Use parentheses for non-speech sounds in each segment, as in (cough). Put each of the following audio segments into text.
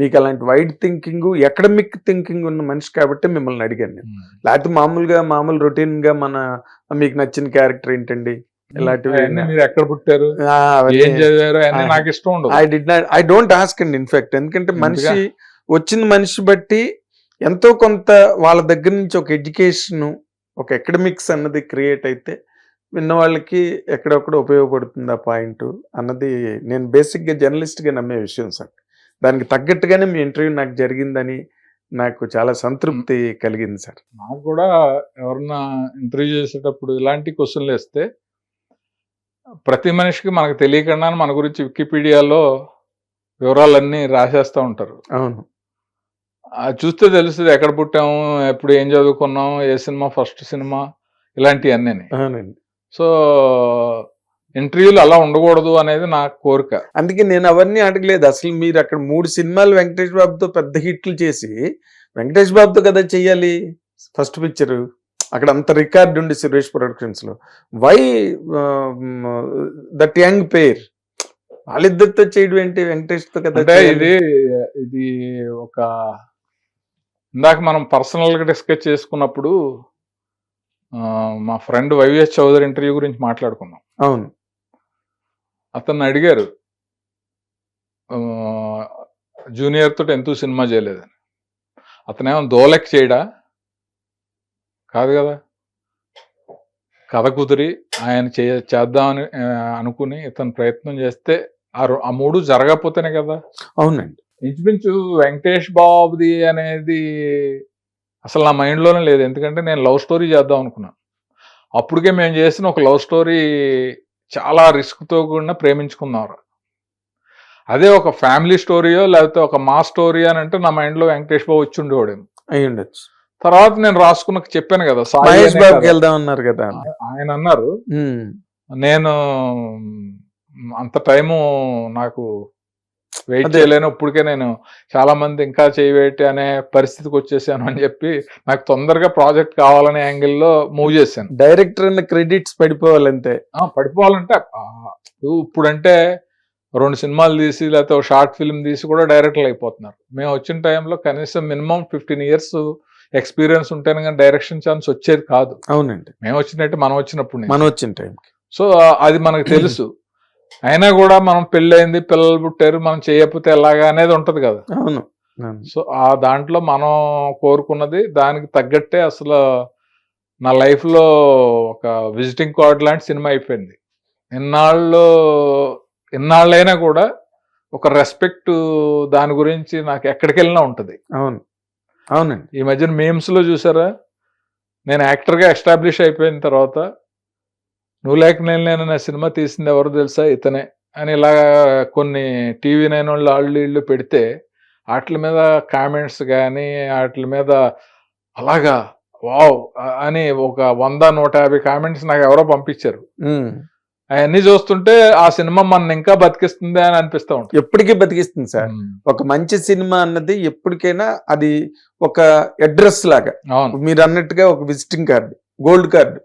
మీకు అలాంటి wide thinking academic thinking ఉన్న మనిషి కాబట్టి మిమ్మల్ని అడిగాను నేను. లేకపోతే మామూలుగా మామూలు రొటీన్గా మన మీకు నచ్చిన క్యారెక్టర్ ఏంటండి? ఇలాంటివి మీరు ఎక్కడ పుట్టారు? ఏం చదివారు. నాకు ఇష్టం ఉండదు. I did not I don't ask అండి ఇన్ఫాక్ట్ ఎందుకంటే మనిషి వచ్చిన మనిషి బట్టి ఎంతో కొంత వాళ్ళ దగ్గర నుంచి ఒక ఎడ్యుకేషన్ ఒక ఎకడమిక్స్ అన్నది క్రియేట్ అయితే విన్న వాళ్ళకి ఎక్కడొక్కడ ఉపయోగపడుతుంది ఆ పాయింట్ అన్నది నేను బేసిక్గా జర్నలిస్ట్గా నమ్మే విషయం సార్. దానికి తగ్గట్టుగానే మీ ఇంటర్వ్యూ నాకు జరిగిందని నాకు చాలా సంతృప్తి కలిగింది సార్. నాకు కూడా ఎవరన్నా ఇంటర్వ్యూ చేసేటప్పుడు ఇలాంటి క్వశ్చన్లు వేస్తే ప్రతి మనిషికి మనకు తెలియకుండా మన గురించి వికీపీడియాలో వివరాలన్నీ రాసేస్తూ ఉంటారు. అవును. అది చూస్తే తెలుస్తుంది ఎక్కడ పుట్టాము ఎప్పుడు ఏం చదువుకున్నాం ఏ సినిమా ఫస్ట్ సినిమా ఇలాంటివన్నీ అవునండి. సో ఇంటర్వ్యూలు అలా ఉండకూడదు అనేది నా కోరిక. అందుకే నేను అవన్నీ అడగలేదు. అసలు మీరు అక్కడ మూడు సినిమాలు వెంకటేష్ బాబుతో పెద్ద హిట్లు చేసి వెంకటేష్ బాబుతో కదా చెయ్యాలి? First picture. అక్కడ అంత రికార్డ్ ఉంది సురేష్ ప్రొడక్షన్స్లో వై దట్ యంగ్ పేర్. వాళ్ళిద్దరితో చేయడం ఏంటి? వెంకటేష్తో కదా అంటే. ఇది ఇది ఒక ఇందాక మనం పర్సనల్గా డిస్కస్ చేసుకున్నప్పుడు మా ఫ్రెండ్ వైవిఎస్ చౌదరి ఇంటర్వ్యూ గురించి మాట్లాడుకున్నాం. అవును. అతన్ని అడిగారు జూనియర్ తోటి ఎంతో సినిమా చేయలేదని. అతనేమో దోలక్ చేయడా? కాదు కదా. కథ కుదిరి ఆయన చే చేద్దామని అనుకుని ఇతను ప్రయత్నం చేస్తే ఆ రో- ఆ మూడు జరగకపోతేనే కదా. అవునండి. ఇంచుమించు వెంకటేష్ బాబుది అనేది అసలు నా మైండ్లోనే లేదు. ఎందుకంటే నేను లవ్ స్టోరీ చేద్దాం అనుకున్నాను. అప్పటికే మేము చేసిన ఒక లవ్ స్టోరీ చాలా రిస్క్తో కూడిన ప్రేమించుకున్నారు. అదే ఒక ఫ్యామిలీ స్టోరీయో లేకపోతే ఒక మా స్టోరీ అని అంటే నా మైండ్లో వెంకటేష్ బాబు వచ్చి ఉండేవాడేమో అయి ఉండొచ్చు తర్వాత నేను రాసుకున్న చెప్పాను కదా సాయి మహేష్ అనే బాబుకి. వెళ్దాం అన్నారు కదా ఆయన అన్నారు. నేను అంత టైము నాకు వెయిట్ అదే. చేయలేను ఇప్పటికే నేను చాలా మంది ఇంకా చేయవేటి అనే పరిస్థితికి వచ్చేసాను అని చెప్పి నాకు తొందరగా ప్రాజెక్ట్ కావాలనే యాంగిల్లో మూవ్ చేశాను. డైరెక్టర్ అన్న క్రెడిట్స్ పడిపోవాలంతే పడిపోవాలంటే ఆ, ఇప్పుడంటే రెండు సినిమాలు తీసి లేకపోతే ఒక షార్ట్ ఫిల్మ్ తీసి కూడా డైరెక్టర్లు అయిపోతున్నారు. మేము వచ్చిన టైంలో కనీసం మినిమం ఫిఫ్టీన్ ఇయర్స్ ఎక్స్పీరియన్స్ ఉంటేనే కానీ డైరెక్షన్ ఛాన్స్ వచ్చేది కాదు. అవునండి. మేము వచ్చినట్టు మనం వచ్చినప్పుడు. మనం వచ్చిన టైంకి. సో అది మనకు (clears throat) తెలుసు. అయినా కూడా మనం పెళ్ళయింది పిల్లలు పుట్టారు మనం చేయకపోతే ఎలాగా అనేది ఉంటది కదా. అవును. సో ఆ దాంట్లో మనం కోరుకున్నది దానికి తగ్గట్టే అసలు నా life లో ఒక విజిటింగ్ కార్డ్ లాంటి సినిమా అయిపోయింది. ఇన్నాళ్ళు ఇన్నాళ్ళైనా కూడా ఒక రెస్పెక్ట్ దాని గురించి నాకు ఎక్కడికి వెళ్ళినా ఉంటుంది. అవును. అవునండి. ఈ మధ్యన memes లో చూసారా? నేను యాక్టర్గా ఎస్టాబ్లిష్ అయిపోయిన తర్వాత నువ్వు లేక నేను సినిమా తీసింది ఎవరు తెలుసా ఇతనే అని ఇలా కొన్ని టీవీ నైన్ వాళ్ళు వాళ్ళు వీళ్ళు పెడితే వాటి మీద కామెంట్స్ కానీ వాటి మీద అలాగా వావ్ అని ఒక వంద నూట యాభై కామెంట్స్ నాకు ఎవరో పంపించారు. అవన్నీ చూస్తుంటే ఆ సినిమా మన ఇంకా బతికిస్తుంది అని అనిపిస్తూ ఉంటుంది. ఎప్పటికీ బతికిస్తుంది సార్. ఒక మంచి సినిమా అన్నది ఎప్పటికైనా అది ఒక అడ్రస్ లాగా. మీరు అన్నట్టుగా ఒక విజిటింగ్ కార్డు గోల్డ్ కార్డు.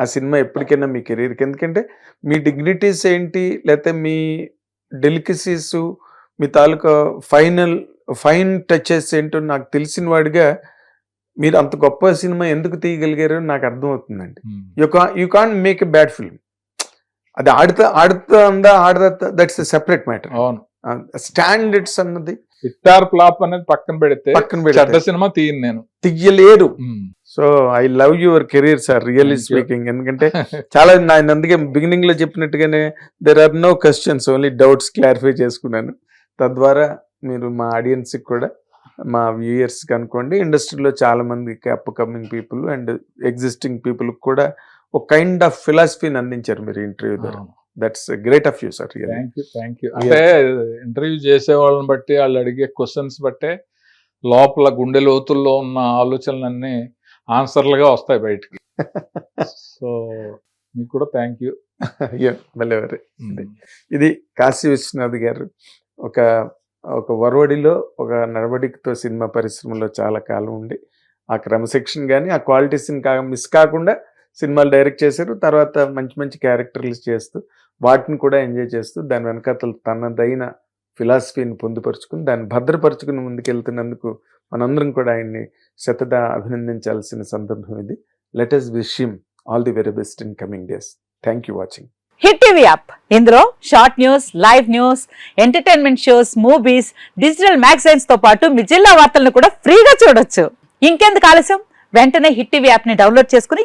ఆ సినిమా ఎప్పటికైనా మీ కెరీర్కి. ఎందుకంటే మీ డిగ్నిటీస్ ఏంటి? లేకపోతే మీ డెలికసీస్ మీ తాలూకా ఫైనల్ ఫైన్ టచెస్ ఏంటో నాకు తెలిసిన వాడిగా మీరు అంత గొప్ప సినిమా ఎందుకు తీయగలిగారో నాకు అర్థమవుతుందండి. ఉమ్. యూ కా you can make a bad film. అది ఆడుతా ఆడుతా ఉందా ఆడదా దట్స్ ఎ సెపరేట్ మ్యాటర్. అవును. స్టాండర్డ్స్ అన్నది హిట్టార్ ఫ్లాప్ అనేది పక్కన పెడితే పక్కన పెడితే సినిమా తీయను నేను. తీయలేరు. So I love your career sir really. Speaking ఎందుకంటే (laughs) చాలా నేను అందుకే బిగినింగ్లో చెప్పినట్టుగానే there are no questions only doubts clarify చేసుకున్నాను. తద్వారా మీరు మా ఆడియన్స్ కూడా మా వ్యూయర్స్ అనుకోండి ఇండస్ట్రీలో చాలా మందికి upcoming people and existing people కూడా ఒక కైండ్ ఆఫ్ ఫిలాసఫీని అందించారు మీరు ఇంటర్వ్యూ ద్వారా. That's great of you sir thank you thank you అంటే ఇంటర్వ్యూ చేసే వాళ్ళని బట్టి వాళ్ళు అడిగే క్వశ్చన్స్ బట్టే లోపల గుండె లోతుల్లో ఉన్న ఆలోచనలన్నీ ఆన్సర్లుగా వస్తాయి బయటికి. (laughs) సో మీకు కూడా థ్యాంక్ యూ (laughs) మళ్ళీ ఇది కాశీ విశ్వనాథ్ గారు ఒక ఒక వరవడిలో ఒక నడవడికతో సినిమా పరిశ్రమలో చాలా కాలం ఉండి ఆ క్రమశిక్షణ కానీ ఆ క్వాలిటీస్ని కా మిస్ కాకుండా సినిమాలు డైరెక్ట్ చేశారు. తర్వాత మంచి మంచి క్యారెక్టర్లు చేస్తూ వాటిని కూడా ఎంజాయ్ చేస్తూ దాని వెనకాతలు తనదైన ఫిలాసఫీని పొందుపరుచుకుని దాన్ని భద్రపరుచుకుని ముందుకెళ్తున్నందుకు మనందరం కూడా ఆయన్ని శతదా అభినందించాల్సిన సందర్భం ఇది. Let us wish him all the very best in coming days thank you watching hit TV app ఇందులో short news live news entertainment shows movies digital మ్యాగజైన్స్తో పాటు మీ జిల్లా వార్తలను కూడా ఫ్రీగా చూడొచ్చు. ఇంకెందుకు ఆలస్యం? వెంటనే హిట్ టీవీ యాప్ని డౌన్లోడ్ చేసుకుని